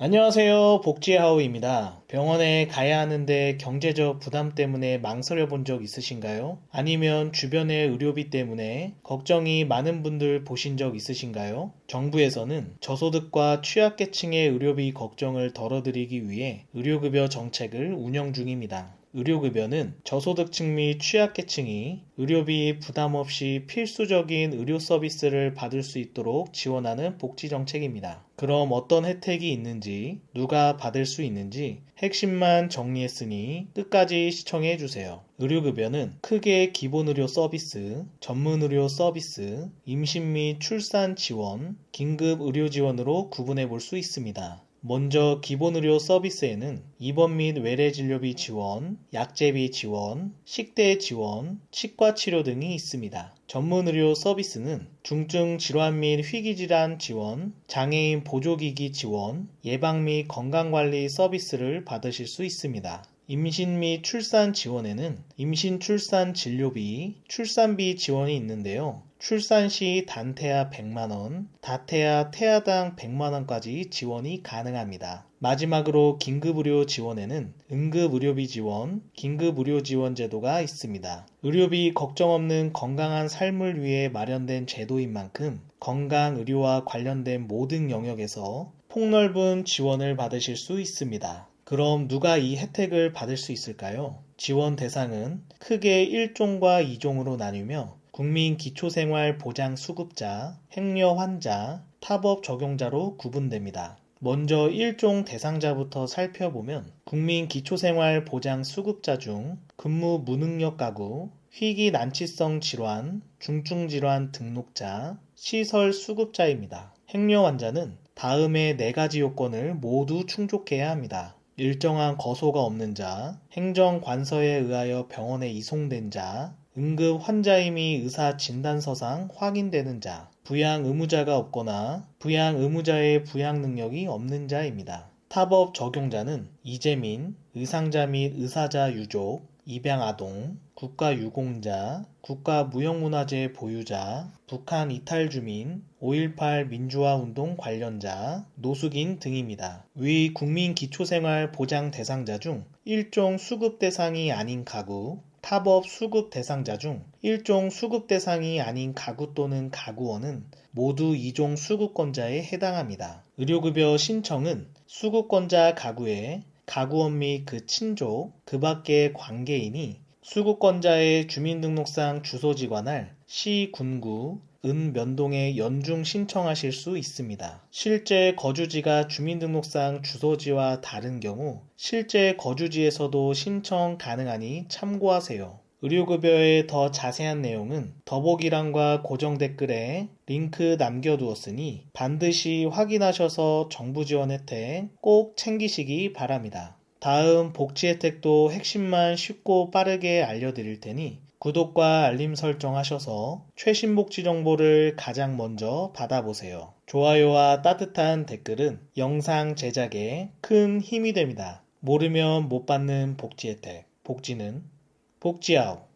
안녕하세요. 복지하우입니다. 병원에 가야 하는데 경제적 부담 때문에 망설여 본 적 있으신가요? 아니면 주변의 의료비 때문에 걱정이 많은 분들 보신 적 있으신가요? 정부에서는 저소득과 취약계층의 의료비 걱정을 덜어드리기 위해 의료급여 정책을 운영 중입니다. 의료급여는 저소득층 및 취약계층이 의료비 부담 없이 필수적인 의료 서비스를 받을 수 있도록 지원하는 복지 정책입니다. 그럼 어떤 혜택이 있는지, 누가 받을 수 있는지 핵심만 정리했으니 끝까지 시청해 주세요. 의료급여는 크게 기본의료 서비스, 전문의료 서비스, 임신 및 출산 지원, 긴급의료 지원으로 구분해 볼 수 있습니다. 먼저 기본의료 서비스에는 입원 및 외래 진료비 지원, 약제비 지원, 식대 지원, 치과 치료 등이 있습니다. 전문의료 서비스는 중증 질환 및 희귀질환 지원, 장애인 보조기기 지원, 예방 및 건강관리 서비스를 받으실 수 있습니다. 임신 및 출산 지원에는 임신 출산 진료비, 출산비 지원이 있는데요. 출산 시 단태아 100만원, 다태아 태아당 100만원까지 지원이 가능합니다. 마지막으로 긴급의료 지원에는 응급의료비 지원, 긴급의료 지원 제도가 있습니다. 의료비 걱정 없는 건강한 삶을 위해 마련된 제도인 만큼 건강 의료와 관련된 모든 영역에서 폭넓은 지원을 받으실 수 있습니다. 그럼 누가 이 혜택을 받을 수 있을까요? 지원 대상은 크게 1종과 2종으로 나뉘며 국민 기초생활 보장 수급자, 행여 환자, 타법 적용자로 구분됩니다. 먼저 1종 대상자부터 살펴보면 국민 기초생활 보장 수급자 중 근무 무능력 가구, 희귀 난치성 질환, 중증 질환 등록자, 시설 수급자입니다. 행여 환자는 다음의 네 가지 요건을 모두 충족해야 합니다. 일정한 거소가 없는 자, 행정 관서에 의하여 병원에 이송된 자, 응급 환자임이 의사 진단서상 확인되는 자, 부양 의무자가 없거나 부양 의무자의 부양 능력이 없는 자입니다. 타법 적용자는 이재민, 의상자 및 의사자 유족, 입양아동, 국가유공자, 국가무형문화재 보유자, 북한 이탈 주민, 5.18 민주화운동 관련자, 노숙인 등입니다. 위 국민 기초생활 보장 대상자 중 일종 수급 대상이 아닌 가구, 타법 수급 대상자 중 일종 수급 대상이 아닌 가구 또는 가구원은 모두 2종 수급권자에 해당합니다. 의료급여 신청은 수급권자 가구에 가구원 및 그 친족, 그 밖의 관계인이 수급권자의 주민등록상 주소지 관할 시, 군구, 은 면동에 연중 신청하실 수 있습니다. 실제 거주지가 주민등록상 주소지와 다른 경우 실제 거주지에서도 신청 가능하니 참고하세요. 의료급여의 더 자세한 내용은 더보기란과 고정 댓글에 링크 남겨두었으니 반드시 확인하셔서 정부 지원 혜택 꼭 챙기시기 바랍니다. 다음 복지 혜택도 핵심만 쉽고 빠르게 알려드릴 테니 구독과 알림 설정하셔서 최신 복지 정보를 가장 먼저 받아보세요. 좋아요와 따뜻한 댓글은 영상 제작에 큰 힘이 됩니다. 모르면 못 받는 복지 혜택. 복지는 복지아웃.